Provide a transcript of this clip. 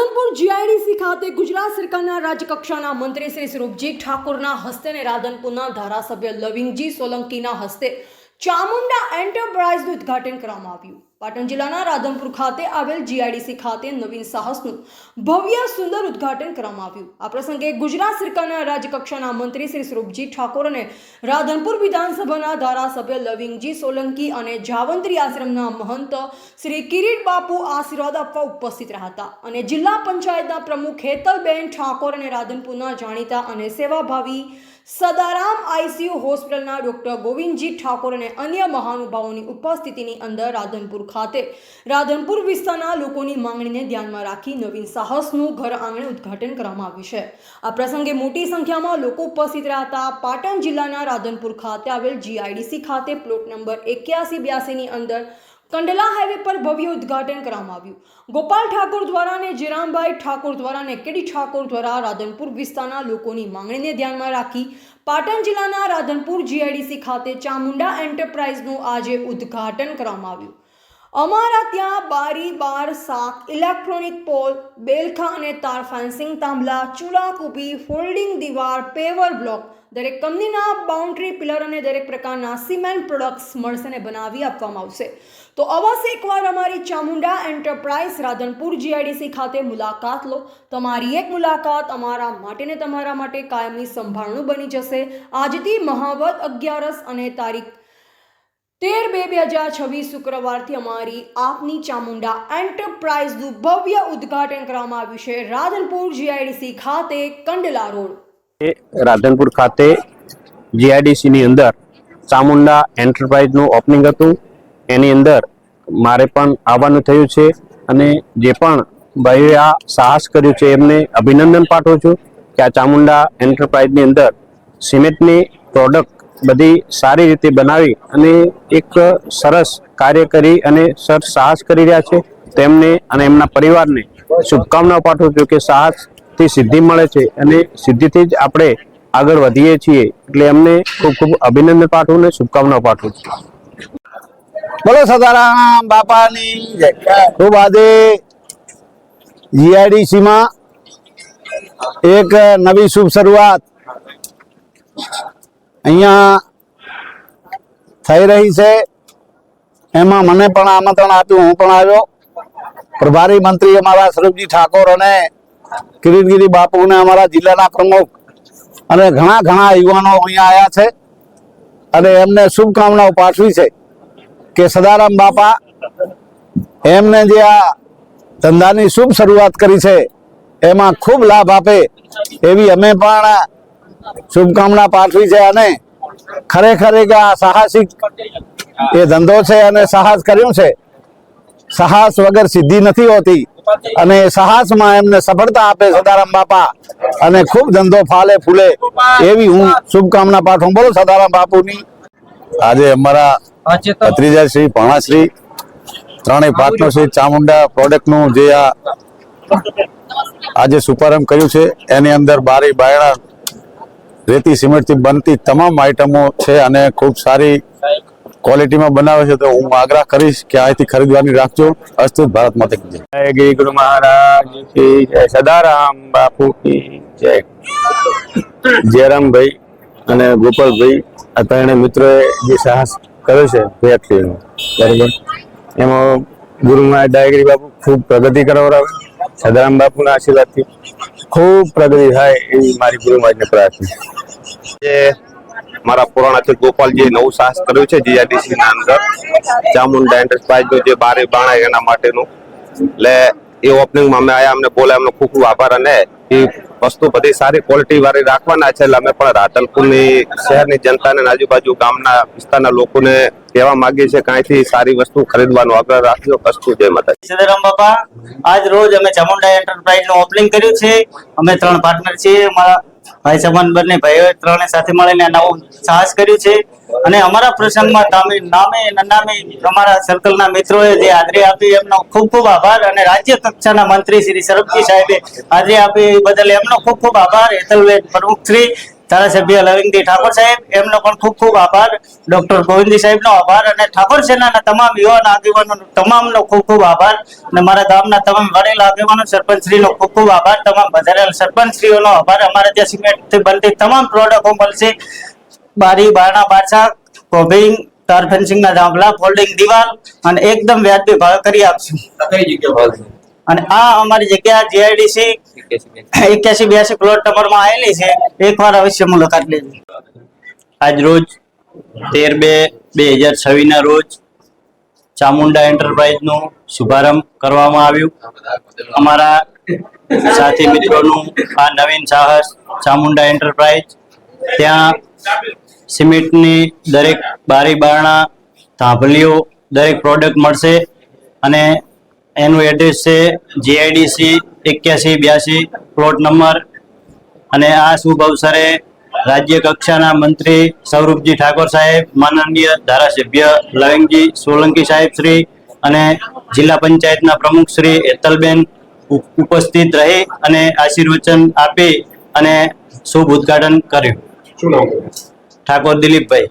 Radhanpur GIDC ખાતે ગુજરાત સરકારના રાજ્યકક્ષાના મંત્રી શ્રી સ્વરૂપજી ઠાકોરના હસ્તે અને રાધનપુરના ધારાસભ્ય લવિંગજી સોલંકીના હસ્તે ચામુંડા એન્ટરપ્રાઇઝનું ઉદ્ઘાટન કરવામાં આવ્યું. પાટણ જિલ્લાના રાધનપુર ખાતે આવેલ જીઆઈડીસી ખાતે નવીન સાહસનું ભવ્ય સુંદર ઉદ્ઘાટન કરવામાં આવ્યું. આ પ્રસંગે ગુજરાત સરકારના રાજ્યકક્ષાના મંત્રી શ્રી સ્વરૂપજી ઠાકોર અને રાધનપુર વિધાનસભાના ધારાસભ્ય લવિંગજી સોલંકી અને જાવંત્રી આશ્રમના મહંત શ્રી કિરીટ બાપુ આશીર્વાદ આપવા ઉપસ્થિત રહ્યા હતા અને જિલ્લા પંચાયતના પ્રમુખ હેતલબેન ઠાકોર અને રાધનપુરના જાણીતા અને સેવાભાવી સદારામ આઈસીયુ હોસ્પિટલના ડોક્ટર ગોવિંદજી ઠાકોર અને અન્ય મહાનુભાવોની ઉપસ્થિતિની અંદર રાધનપુર ખાતે. રાધનપુર વિસ્તારના લોકોની માંગણીને ધ્યાનમાં રાખી નવીન સાહસનું ઘર આંગણે ઉદ્ઘાટન કરવામાં આવ્યું છે. આ પ્રસંગે મોટી સંખ્યામાં લોકો ઉપસ્થિત રહ્યા હતા. પાટણ જિલ્લાના રાધનપુર ખાતે આવેલ જીઆઈડીસી ખાતે પ્લોટ નંબર એક્યાસી બ્યાસીની અંદર કંડલા હાઈવે પર ભવ્ય ઉદ્ઘાટન કરવામાં આવ્યું. ગોપાલ ઠાકોર દ્વારા અને જીરામભાઈ ઠાકોર દ્વારા અને કેડી ઠાકોર દ્વારા રાધનપુર વિસ્તારના લોકોની માંગણીને ધ્યાનમાં રાખી પાટણ જિલ્લાના રાધનપુર જીઆઈડીસી ખાતે ચામુંડા એન્ટરપ્રાઇઝનું આજે ઉદ્ઘાટન કરવામાં આવ્યું. અમારા ત્યાં બારી, બાર, શાક, ઇલેક્ટ્રોનિક પોલ, બેલખા અને તાર ફેન્સિંગ થાંભલા ચૂલા કૂપી ફોલ્ડિંગ દીવાર, પેવર બ્લોક, દરેક કંપનીના બાઉન્ડ્રી પિલર અને દરેક પ્રકારના સિમેન્ટ પ્રોડક્ટ્સ મળશે અને બનાવી આપવામાં આવશે. તો અવશ્ય એકવાર અમારી ચામુંડા એન્ટરપ્રાઇઝ રાધનપુર જીઆઈડીસી ખાતે મુલાકાત લો. તમારી એક મુલાકાત અમારા માટે ને તમારા માટે કાયમની સંભાળણું બની જશે. આજથી મહાવત અગિયારસ અને તારીખ તેર બે બે હજાર છવ્વીસ શુક્રવારથી અમારી આપની ચામુંડા એન્ટરપ્રાઇઝનું ભવ્ય ઉદ્ઘાટન કરવામાં આવ્યું છે. રાધનપુર જીઆઈડીસી ખાતે કંડલા રોડ. રાધનપુર ખાતે જીઆઈડીસી ની અંદર ચામુંડા એન્ટરપ્રાઇઝનું ઓપનિંગ હતું. એની અંદર મારે પણ આવવાનું થયું છે અને જે પણ ભાઈઓએ આ સાહસ કર્યું છે એમને અભિનંદન પાઠવું છું કે આ ચામુંડા એન્ટરપ્રાઇઝની અંદર સિમેન્ટની પ્રોડક્ટ બધી સારી રીતે બનાવી અને એક સરસ કાર્ય કરી અને સર સાહસ કરી રહ્યા છે. તેમને અને એમના પરિવારને શુભકામનાઓ પાઠવું છું કે સાહસથી સિદ્ધિ મળે છે અને સિદ્ધિથી જ આપણે આગળ વધીએ છીએ. એટલે એમને ખૂબ ખૂબ અભિનંદન પાઠવું અને શુભકામનાઓ પાઠવું છું. બોલો સદારામ બાપાની ખૂબ આજે જીઆઈડીસીમાં એક નવી શુભ શરૂઆત અહીંયા થઈ રહી છે. એમાં મને પણ આમંત્રણ આપ્યું, હું પણ આવ્યો. પ્રભારી મંત્રી અમારા સ્વરૂપજી ઠાકોર અને કિરીટગીરી બાપુ ને અમારા જિલ્લાના પ્રમુખ અને ઘણા ઘણા યુવાનો અહીંયા આવ્યા છે. અને એમને શુભકામનાઓ પાઠવી છે કે સદારામ બાપા, એમને જે આ ધંધાની શુભ શરૂઆત કરી છે, એમાં ખૂબ લાભ આપે એવી અમે પણ શુભકામના પાઠવી છે અને ખરેખર એક આ સાહસિક એ ધંધો છે અને સાહસ કર્યું છે. સાહસ વગર સિદ્ધિ નથી હોતી અને સાહસમાં એમને સફળતા આપે સદારામ બાપા અને ખૂબ ધંધો ફાલે ફૂલે એવી હું શુભકામના પાઠવું બોલો સદારામ બાપુની આજે અમારા ભત્રીજા શ્રી, ભણાશ્રી, ત્રણેય પાર્ટનરશીપ ચામુંડા પ્રોડક્ટનું જે આ આજે શુભારંભ કર્યું છે. એની અંદર બારી બાયણા રેતી, સિમેન્ટથી બનતી તમામ આઈટમો છે અને ખૂબ સારી ક્વોલિટીમાં બનાવે છે, તો હું આગ્રહ કરીશ કે અહીંથી ખરીદવાની રાખજો. અસ્તુ ભારત માતા કી જય. ગી ગિરી મહારાજ કી જય સદારામ બાપુ કી જય. જયરામભાઈ અને ગોપાલભાઈ, આ ત્રણે મિત્રોએ જે સાહસ કર્યો છે ફેક્ટરીનો બરાબર? એમાં ગુરુ મહારાજ ડાયગરી બાપુ ખૂબ પ્રગતિ કરાવરાવે સદારામ બાપુના આશીર્વાદથી ખૂબ પ્રગતિ થાય એવી મારી ગુરુ મહારાજને પ્રાર્થના જે મારા પુરાણાથી ગોપાલજીએ નવું સાહસ કર્યું છે જીઆરડીસી ના અંદર, ચામુંડા એન્ટરપ્રાઇઝનું જે બારે બાણા એના માટેનું. એટલે એ ઓપનિંગમાં અમે આયા, અમને બોલે એમનો ખૂબ ખૂબ આભાર અને એ વસ્તુ બધી સારી ક્વોલિટી વાળી રાખવાના છે એટલે અમે પણ રાતલપુરની શહેરની જનતાને આજુબાજુ ગામના વિસ્તારના લોકોને કહેવા માંગીએ છીએ કાંઈથી સારી વસ્તુ ખરીદવાનો આગ્રહ રાખજો વસ્તુ જય માતા સદારામ બાપા, આજ રોજ અમે ચામુંડા એન્ટરપ્રાઇઝનું ઓપનિંગ કર્યું છે. અમે ત્રણ પાર્ટનર છીએ, અમારા ભાઈ સંબંધ બંને ભાઈઓ ત્રણે સાથે મળીને નવું સાહસ કર્યું છે. અને અમારા પ્રસંગમાં તમે નામે નામે અમારા સર્કલના મિત્રોએ જે હાજરી આપી, એમનો ખૂબ ખૂબ આભાર. અને રાજ્ય કક્ષાના મંત્રી શ્રી સરબજી સાહેબે હાજરી આપી બદલ એમનો ખૂબ ખૂબ આભાર. હેતલબેન પ્રમુખ શ્રી ધારાસભ્ય લવિંગજી ઠાકોર સાહેબ, એમનો પણ ખૂબ ખૂબ આભાર. ડોક્ટર ગોવિંદજી સાહેબનો આભાર અને ઠાકોર સેનાના તમામ યુવાન આગેવાનો તમામનો ખૂબ ખૂબ આભાર. અને મારા ગામના તમામ વડેલ આગેવાનો, સરપંચશ્રીનો ખૂબ ખૂબ આભાર. તમામ વધારેલ સરપંચશ્રીઓનો આભાર. અમારે ત્યાં સિમેન્ટથી બનતી તમામ પ્રોડક્ટો મળશે. બારી, બારણા બારસા કોબિંગ, તાર ફેન્સિંગના જાંબલા, ફોલ્ડિંગ દિવાલ અને એકદમ વ્યાજબી ભાવ કરી આપશું. અને આ અમારી જગ્યા જીઆઈડીસી એક્યાસી બ્યાસી પ્લોટ નંબરમાં આવેલી છે. એકવાર અવશ્ય મુલાકાત લેજો. આજ રોજ તેર બે બે હજાર છવ્વીસના રોજ ચામુંડા એન્ટરપ્રાઇઝનું શુભારંભ કરવામાં આવ્યું. અમારા સાથી મિત્રોનું આ નવીન સાહસ ચામુંડા એન્ટરપ્રાઇઝ ત્યાં સિમેન્ટની દરેક બારી બારણા, ધાભલીઓ દરેક પ્રોડક્ટ મળશે અને એનું એડ્રેસ છે જીઆઈડીસી એક્યાસી બ્યાસી પ્લોટ નંબર અને આ શુભ અવસરે રાજ્ય કક્ષાના મંત્રી સૌરભજી ઠાકોર સાહેબ માનનીય ધારાસભ્ય લવિંગજી સોલંકી સાહેબ શ્રી અને જિલ્લા પંચાયતના પ્રમુખ શ્રી હેતલબેન ઉપ- ઉપસ્થિત રહી અને આશીર્વચન આપી અને શુભ ઉદ્ઘાટન કર્યું. ઠાકોર દિલીપભાઈ.